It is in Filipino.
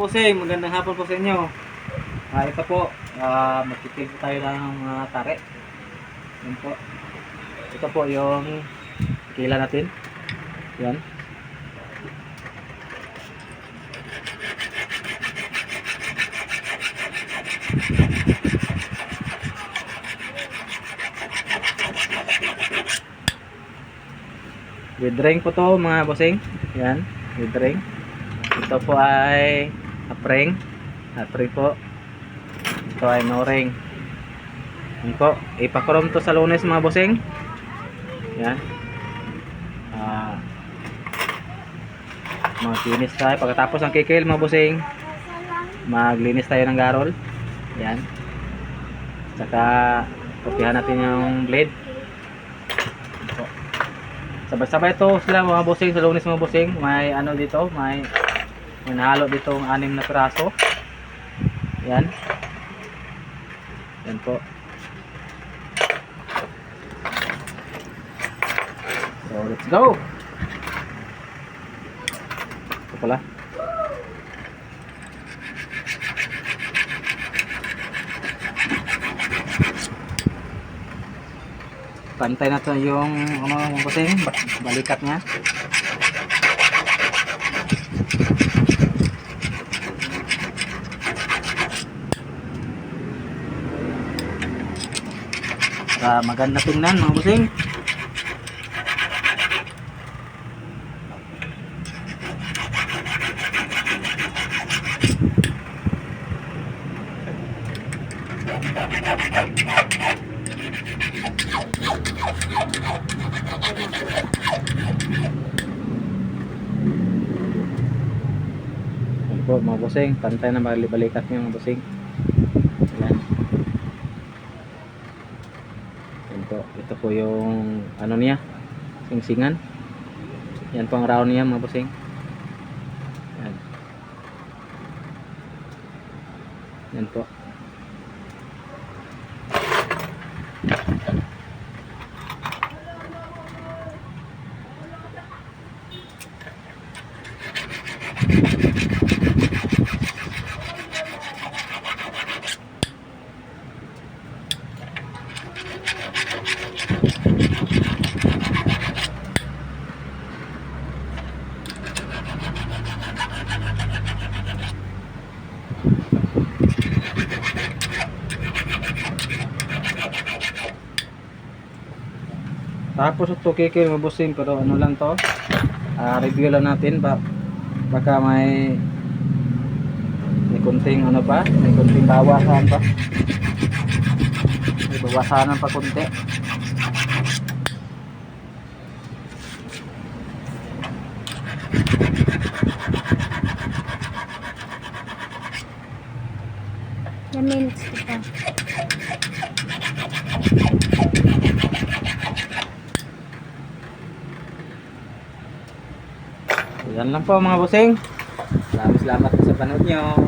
Bossing, magandang hapon po sa inyo. Ah, ito po, ah, magtitig tayo ng mga tare. Yan po. Ito po yung kila natin. Yan. With ring po to mga bossing. Yan, with ring. Ito po ay apring. Apring po. Ito ay no ring. Yan po. Ipakurom to sa lunes mga bossing. Yan. Ah. maglinis tayo. Pagkatapos ng kikil mga bossing, maglinis tayo ng garol. Yan. Saka, kopihan natin yung blade. Yan po. Sabay-sabay ito sila mga bossing sa lunes mga bossing. May ano dito, may may nahalo dito ang anim na piraso. Yan. Yan po. So, let's go! Ito pala. Pantay na to yung ano, yung busing, ba- balikat niya. Para maganda tingnan mga busing. Po mga busing, pantay na bali- balikat niyo mga busing. Yan. Yan po, ito po yung ano niya, singsingan. Yan po ang round niya mga busing. Yan. Yan po. Tapos ito kikil mga busing pero ano lang to. ah, review lang natin ba baka may may kunting ano pa, may kunting bawasan pa. May bawasanan pa kunti. The minutes ito. Yan lang po mga busing. Salamat salamat sa panood nyo.